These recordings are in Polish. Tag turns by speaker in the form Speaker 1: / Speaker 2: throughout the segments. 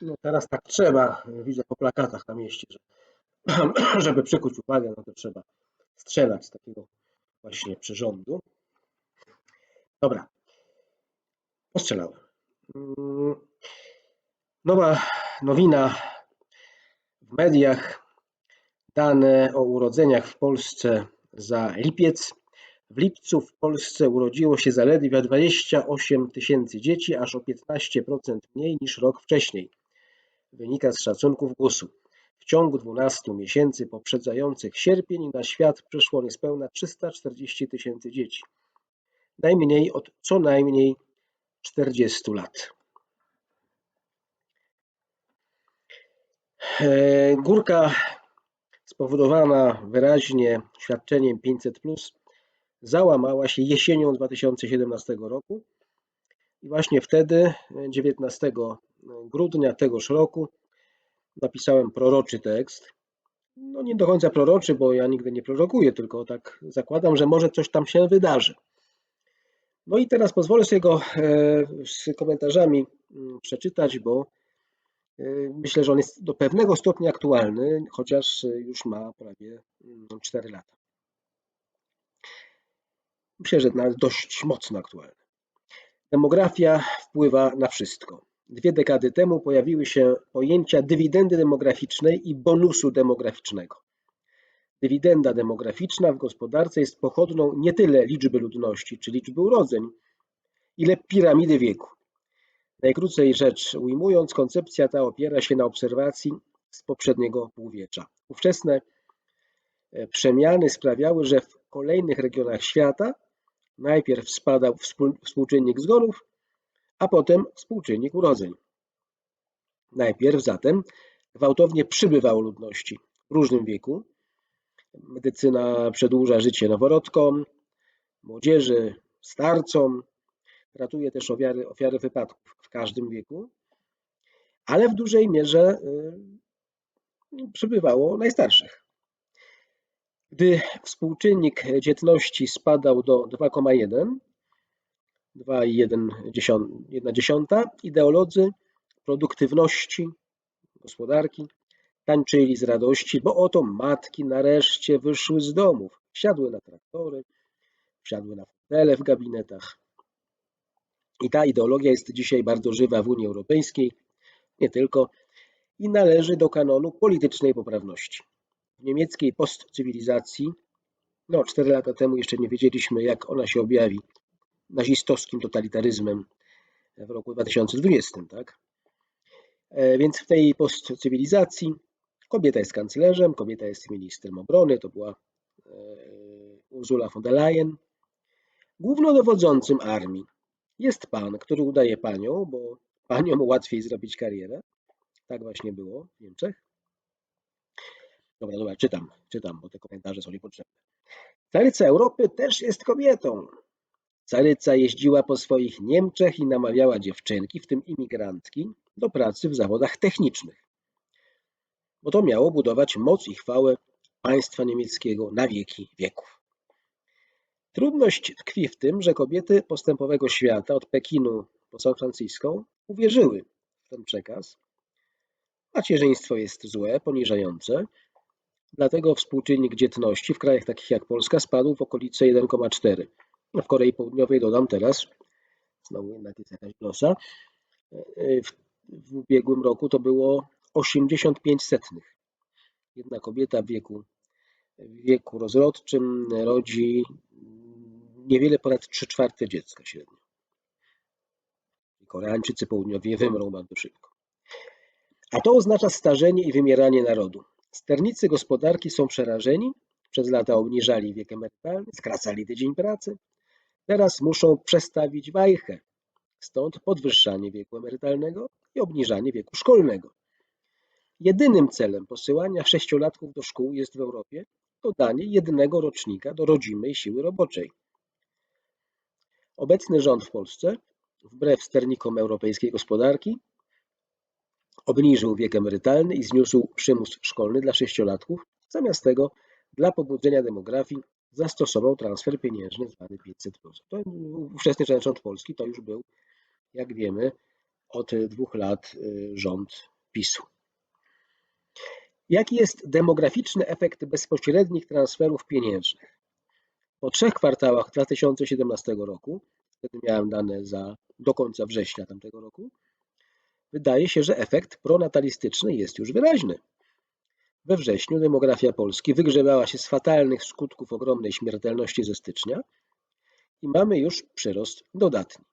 Speaker 1: No teraz tak trzeba, widzę po plakatach na mieście, że żeby przykuć uwagę, no to trzeba strzelać z takiego właśnie przyrządu. Dobra, postrzelałem. Mm, Nowa nowina w mediach. Dane o urodzeniach w Polsce za lipiec. W lipcu w Polsce urodziło się zaledwie 28 tysięcy dzieci, aż o 15% mniej niż rok wcześniej. Wynika z szacunków GUS-u. W ciągu 12 miesięcy poprzedzających sierpień na świat przyszło niespełna 340 tysięcy dzieci. Najmniej od co najmniej 40 lat. E, Górka spowodowana wyraźnie świadczeniem 500 załamała się jesienią 2017 roku i właśnie wtedy, 19 grudnia tegoż roku, napisałem proroczy tekst. No nie do końca proroczy, bo ja nigdy nie prorokuję, tylko tak zakładam, że może coś tam się wydarzy. No i teraz pozwolę sobie go e, z komentarzami mm, przeczytać, bo e, myślę, że on jest do pewnego stopnia aktualny, chociaż już ma prawie mm, 4 lata. Myślę, że dość mocno aktualny. Demografia wpływa na wszystko. Dwie dekady temu pojawiły się pojęcia dywidendy demograficznej i bonusu demograficznego. Dywidenda demograficzna w gospodarce jest pochodną nie tyle liczby ludności czy liczby urodzeń, ile piramidy wieku. Najkrócej rzecz ujmując, koncepcja ta opiera się na obserwacji z poprzedniego półwiecza. Ówczesne e, przemiany sprawiały, że w kolejnych regionach świata najpierw spadał współ- współczynnik zgonów, a potem współczynnik urodzeń. Najpierw zatem gwałtownie przybywało ludności w różnym wieku. Medycyna przedłuża życie noworodkom, młodzieży, starcom, ratuje też ofiary, ofiary wypadków w każdym wieku, ale w dużej mierze y, przybywało najstarszych. Gdy współczynnik dzietności spadał do 2,1, 2,1 ideolodzy produktywności gospodarki tańczyli z radości, bo oto matki nareszcie wyszły z domów, wsiadły na traktory, wsiadły na fotele w gabinetach. I ta ideologia jest dzisiaj bardzo żywa w Unii Europejskiej, nie tylko, i należy do kanonu politycznej poprawności. W niemieckiej postcywilizacji, no 4 lata temu jeszcze nie wiedzieliśmy, jak ona się objawi nazistowskim totalitaryzmem w roku 2020, tak? E, Więc w tej postcywilizacji kobieta jest kanclerzem, kobieta jest ministrem obrony, to była e, Ursula von der Leyen. Głównodowodzącym armii jest pan, który udaje panią, bo paniom łatwiej zrobić karierę. Tak właśnie było w Niemczech. Dobra, dobra, czytam, czytam, bo te komentarze są niepotrzebne. Caryca Europy też jest kobietą. Caryca jeździła po swoich Niemczech i namawiała dziewczynki, w tym imigrantki, do pracy w zawodach technicznych. Bo to miało budować moc i chwałę państwa niemieckiego na wieki wieków. Trudność tkwi w tym, że kobiety postępowego świata od Pekinu po San Francisco uwierzyły w ten przekaz. Macierzyństwo jest złe, poniżające, dlatego współczynnik dzietności w krajach takich jak Polska spadł w okolice 1,4. W Korei Południowej dodam teraz, znowu jednak jest jakaś glosa, w, w ubiegłym roku to było 85 setnych. Jedna kobieta w wieku, w wieku rozrodczym rodzi niewiele ponad 3 czwarte dziecka średnio. Koreańczycy południowi wymrą bardzo szybko. A to oznacza starzenie i wymieranie narodu. Sternicy gospodarki są przerażeni, przez lata obniżali wiek emerytalny, skracali tydzień pracy. Teraz muszą przestawić wajchę. Stąd podwyższanie wieku emerytalnego i obniżanie wieku szkolnego. Jedynym celem posyłania sześciolatków do szkół jest w Europie dodanie jednego rocznika do rodzimej siły roboczej. Obecny rząd w Polsce, wbrew sternikom europejskiej gospodarki, obniżył wiek emerytalny i zniósł przymus szkolny dla sześciolatków. Zamiast tego, dla pobudzenia demografii, zastosował transfer pieniężny zwany 500. To ówczesny rząd Polski to już był jak wiemy, od dwóch lat rząd PiSu. Jaki jest demograficzny efekt bezpośrednich transferów pieniężnych? Po trzech kwartałach 2017 roku, wtedy miałem dane za, do końca września tamtego roku, wydaje się, że efekt pronatalistyczny jest już wyraźny. We wrześniu demografia Polski wygrzebała się z fatalnych skutków ogromnej śmiertelności ze stycznia i mamy już przyrost dodatni.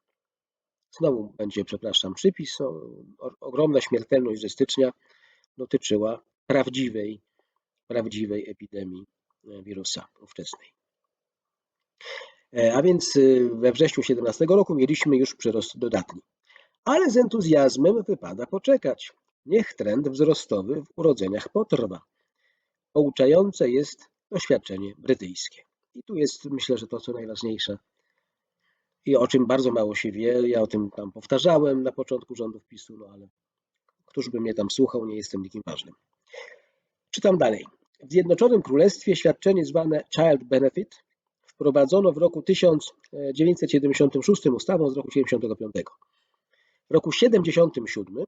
Speaker 1: Znowu będzie, przepraszam, przypis. ogromna śmiertelność ze stycznia dotyczyła prawdziwej, prawdziwej epidemii e, wirusa ówczesnej. E, a więc e, we wrześniu 17 roku mieliśmy już przyrost dodatni. Ale z entuzjazmem wypada poczekać. Niech trend wzrostowy w urodzeniach potrwa. Pouczające jest doświadczenie brytyjskie. I tu jest, myślę, że to co najważniejsze i o czym bardzo mało się wie. Ja o tym tam powtarzałem na początku rządów PiSu, no ale któż by mnie tam słuchał, nie jestem nikim ważnym. Czytam dalej. W Zjednoczonym Królestwie świadczenie zwane Child Benefit wprowadzono w roku 1976 ustawą z roku 1975. W roku 1977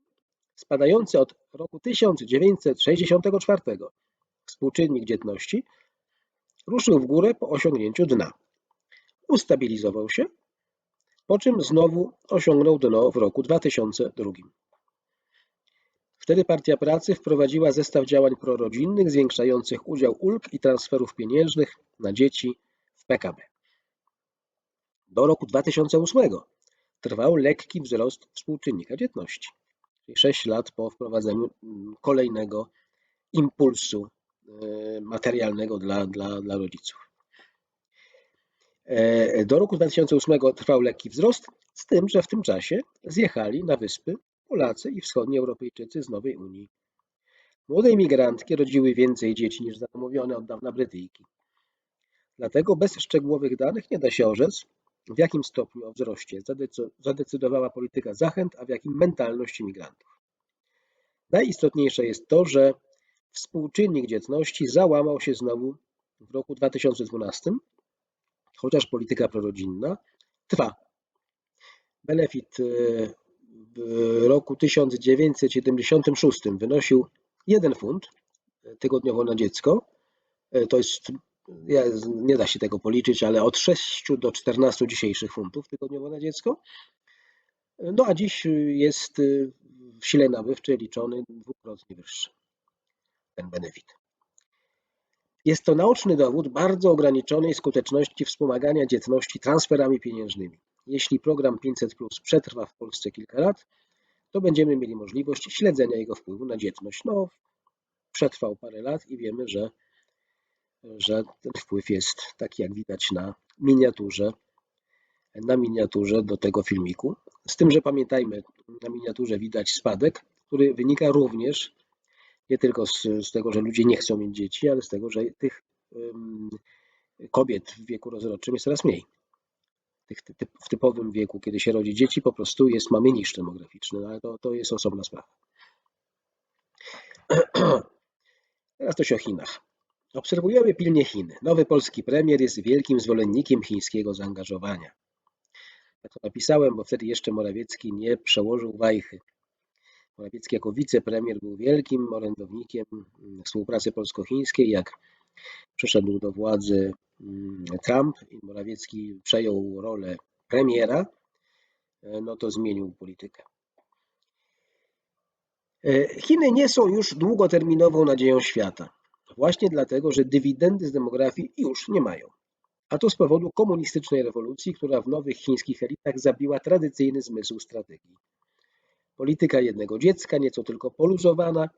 Speaker 1: spadający od roku 1964 współczynnik dzietności ruszył w górę po osiągnięciu dna. Ustabilizował się, po czym znowu osiągnął dno w roku 2002. Wtedy Partia Pracy wprowadziła zestaw działań prorodzinnych zwiększających udział ulg i transferów pieniężnych na dzieci w PKB. Do roku 2008 trwał lekki wzrost współczynnika dzietności, czyli 6 lat po wprowadzeniu mm, kolejnego impulsu e, materialnego dla, dla, dla rodziców. E, do roku 2008 trwał lekki wzrost, z tym, że w tym czasie zjechali na wyspy Polacy i wschodni Europejczycy z Nowej Unii. Młode imigrantki rodziły więcej dzieci niż zamówione od dawna Brytyjki. Dlatego bez szczegółowych danych nie da się orzec, w jakim stopniu o wzroście zadecydowała polityka zachęt, a w jakim mentalność imigrantów. Najistotniejsze jest to, że współczynnik dzietności załamał się znowu w roku 2012, chociaż polityka prorodzinna trwa. Benefit e, w roku 1976 wynosił 1 funt tygodniowo na dziecko. E, to jest, nie da się tego policzyć, ale od 6 do 14 dzisiejszych funtów tygodniowo na dziecko. No a dziś jest w sile nabywczej liczony dwukrotnie wyższy ten benefit. Jest to naoczny dowód bardzo ograniczonej skuteczności wspomagania dzietności transferami pieniężnymi. Jeśli program 500 Plus przetrwa w Polsce kilka lat, to będziemy mieli możliwość śledzenia jego wpływu na dzietność. No, przetrwał parę lat i wiemy, że, że ten wpływ jest taki, jak widać na miniaturze, na miniaturze do tego filmiku. Z tym, że pamiętajmy, na miniaturze widać spadek, który wynika również nie tylko z, z tego, że ludzie nie chcą mieć dzieci, ale z tego, że tych um, kobiet w wieku rozrodczym jest coraz mniej w typowym wieku, kiedy się rodzi dzieci, po prostu jest, mamy niż demograficzny, no ale to, to jest osobna sprawa. Teraz coś o Chinach. Obserwujemy pilnie Chiny. Nowy polski premier jest wielkim zwolennikiem chińskiego zaangażowania. Jak to napisałem, bo wtedy jeszcze Morawiecki nie przełożył wajchy. Morawiecki jako wicepremier był wielkim orędownikiem współpracy polsko-chińskiej. Jak przyszedł do władzy Mm, Trump i Morawiecki przejął rolę premiera, e, no to zmienił politykę. E, Chiny nie są już długoterminową nadzieją świata, właśnie dlatego, że dywidendy z demografii już nie mają. A to z powodu komunistycznej rewolucji, która w nowych chińskich elitach zabiła tradycyjny zmysł strategii. Polityka jednego dziecka, nieco tylko poluzowana,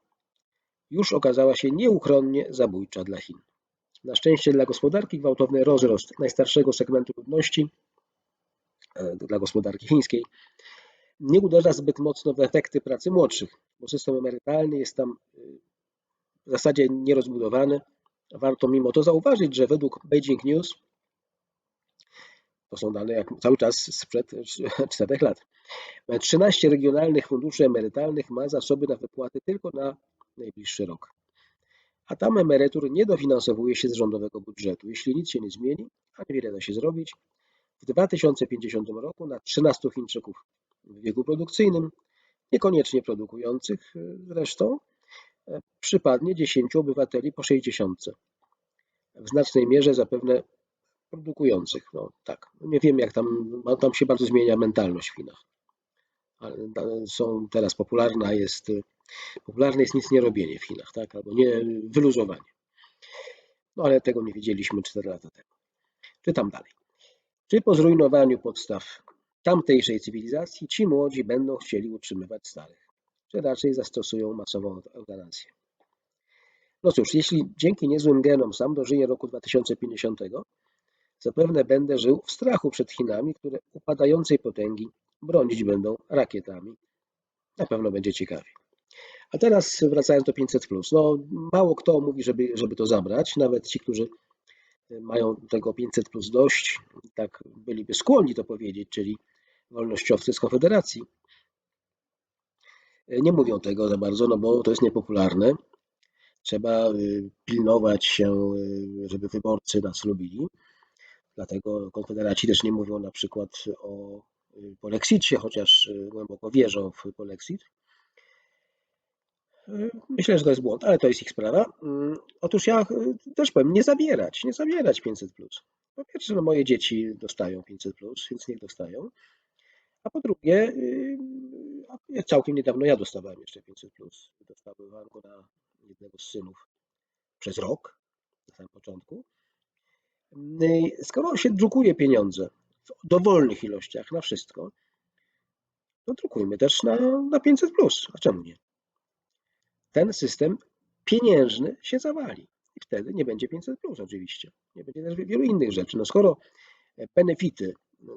Speaker 1: już okazała się nieuchronnie zabójcza dla Chin. Na szczęście dla gospodarki gwałtowny rozrost najstarszego segmentu ludności, e, dla gospodarki chińskiej, nie uderza zbyt mocno w efekty pracy młodszych, bo system emerytalny jest tam e, w zasadzie nierozbudowany. Warto mimo to zauważyć, że według Beijing News, to są dane jak cały czas sprzed 4 lat, 13 regionalnych funduszy emerytalnych ma zasoby na wypłaty tylko na najbliższy rok a tam emerytur nie dofinansowuje się z rządowego budżetu. Jeśli nic się nie zmieni, a niewiele da się zrobić, w 2050 roku na 13 Chińczyków w wieku produkcyjnym, niekoniecznie produkujących zresztą, przypadnie 10 obywateli po 60. W znacznej mierze zapewne produkujących. No tak, nie wiem jak tam, tam się bardzo zmienia mentalność w Chinach. Są teraz popularna jest, popularne jest nic nie robienie w Chinach, tak? Albo nie wyluzowanie. No ale tego nie wiedzieliśmy 4 lata temu. Czytam dalej. Czy po zrujnowaniu podstaw tamtejszej cywilizacji ci młodzi będą chcieli utrzymywać starych? Czy raczej zastosują masową eutanazję? No cóż, jeśli dzięki niezłym genom sam dożyję roku 2050, zapewne będę żył w strachu przed Chinami, które upadającej potęgi bronić będą rakietami. Na pewno będzie ciekawie. A teraz wracając do 500. No, mało kto mówi, żeby, żeby to zabrać, nawet ci, którzy mają tego 500 plus dość, tak byliby skłonni to powiedzieć, czyli wolnościowcy z Konfederacji. Nie mówią tego za bardzo, no bo to jest niepopularne. Trzeba y, pilnować się, y, żeby wyborcy nas lubili. Dlatego Konfederaci też nie mówią na przykład o y, polexicie, chociaż głęboko wierzą w polexit. Myślę, że to jest błąd, ale to jest ich sprawa. Mm, Otóż ja też powiem, nie zabierać, nie zabierać 500. Po pierwsze, no moje dzieci dostają 500, więc niech dostają. A po drugie, całkiem niedawno ja dostawałem jeszcze 500. Dostawałem go na jednego z synów przez rok, na samym początku. Y, Skoro się drukuje pieniądze w dowolnych ilościach na wszystko, to drukujmy też na, na 500. A czemu nie? Ten system pieniężny się zawali. I wtedy nie będzie 500 oczywiście. Nie będzie też wielu innych rzeczy. No skoro benefity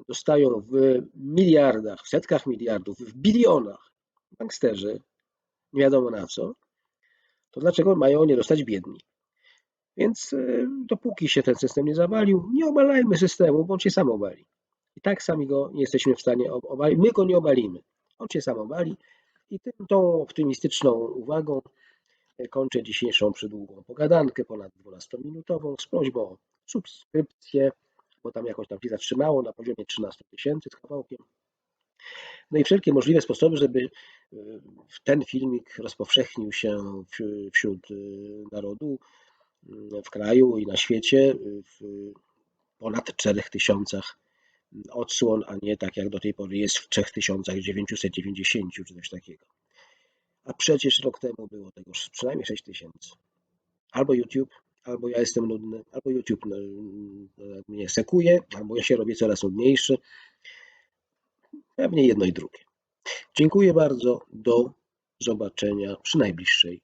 Speaker 1: dostają w miliardach, w setkach miliardów, w bilionach banksterzy, nie wiadomo na co, to dlaczego mają nie dostać biedni? Więc y, dopóki się ten system nie zawalił, nie obalajmy systemu, bo on się sam obali. I tak sami go nie jesteśmy w stanie ob- obalić. My go nie obalimy. On się sam obali. I tym, tą optymistyczną uwagą y, kończę dzisiejszą przydługą pogadankę, ponad 12-minutową, z prośbą o subskrypcję, tam jakoś tam się zatrzymało na poziomie 13 tysięcy z kawałkiem. No i wszelkie możliwe sposoby, żeby y, ten filmik rozpowszechnił się wśród- y, narodu y, w kraju i na świecie w ponad 4000 odsłon, a nie tak jak do tej pory jest w 3990 czy coś takiego. A przecież rok temu było tego przynajmniej 6000. Albo YouTube, albo ja jestem nudny, albo YouTube no, no, mnie sekuje, albo ja się robię coraz nudniejszy. Pewnie jedno i drugie. Dziękuję bardzo. Do zobaczenia przy najbliższej